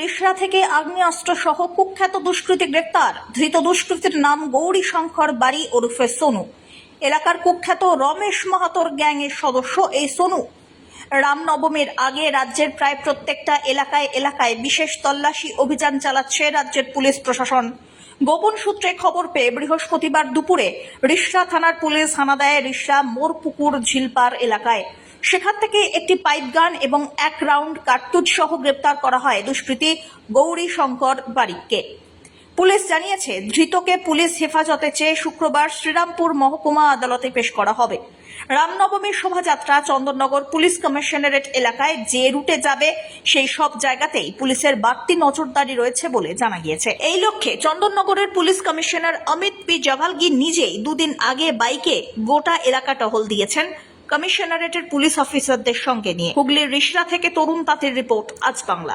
রিসরা থেকে আগ্নেয়াস্ত্র সহ কুখ্যাত দুষ্কৃতী গ্রেপ্তার। ধৃত দুষ্কৃতীর নাম গৌরী শঙ্কর বাড়ি ওরফে সোনু। এলাকার কুখ্যাত রমেশ মাহাতোর গ্যাংয়ের সদস্য এই সোনু। রামনবমীর আগে রাজ্যের প্রায় প্রত্যেকটা এলাকায় এলাকায় বিশেষ তল্লাশি অভিযান চালাচ্ছে রাজ্যের পুলিশ প্রশাসন। গোপন সূত্রে খবর পেয়ে বৃহস্পতিবার দুপুরে রিসরা থানার পুলিশ হানা দেয় রিসরা মোরপুকুর ঝিলপার এলাকায়। সেখান থেকে একটি পাইপ গান এবং এক রাউন্ড কার্তুজ সহ গ্রেপ্তার করা হয় দুষ্কৃতী গৌরী শঙ্কর বারিককে। পুলিশ জানিয়েছে, ধৃতকে পুলিশ হেফাজতে চেয়ে শুক্রবার শ্রীরামপুর মহকুমা আদালতে পেশ করা হবে। রামনবমীর শোভাযাত্রা চন্দননগর পুলিশ কমিশনারেট এলাকায় যে রুটে যাবে, সেই সব জায়গাতেই পুলিশের বাড়তি নজরদারি রয়েছে বলে জানা গিয়েছে। এই লক্ষ্যে চন্দননগরের police commissioner Amit P. Jawalgi নিজেই দুদিন আগে বাইকে গোটা এলাকা টহল দিয়েছেন। কমিশনারেটের পুলিশ অফিসারদের সঙ্গে নিয়ে হুগলির রিসরা থেকে তরুণ তাঁতের রিপোর্ট আজ বাংলা।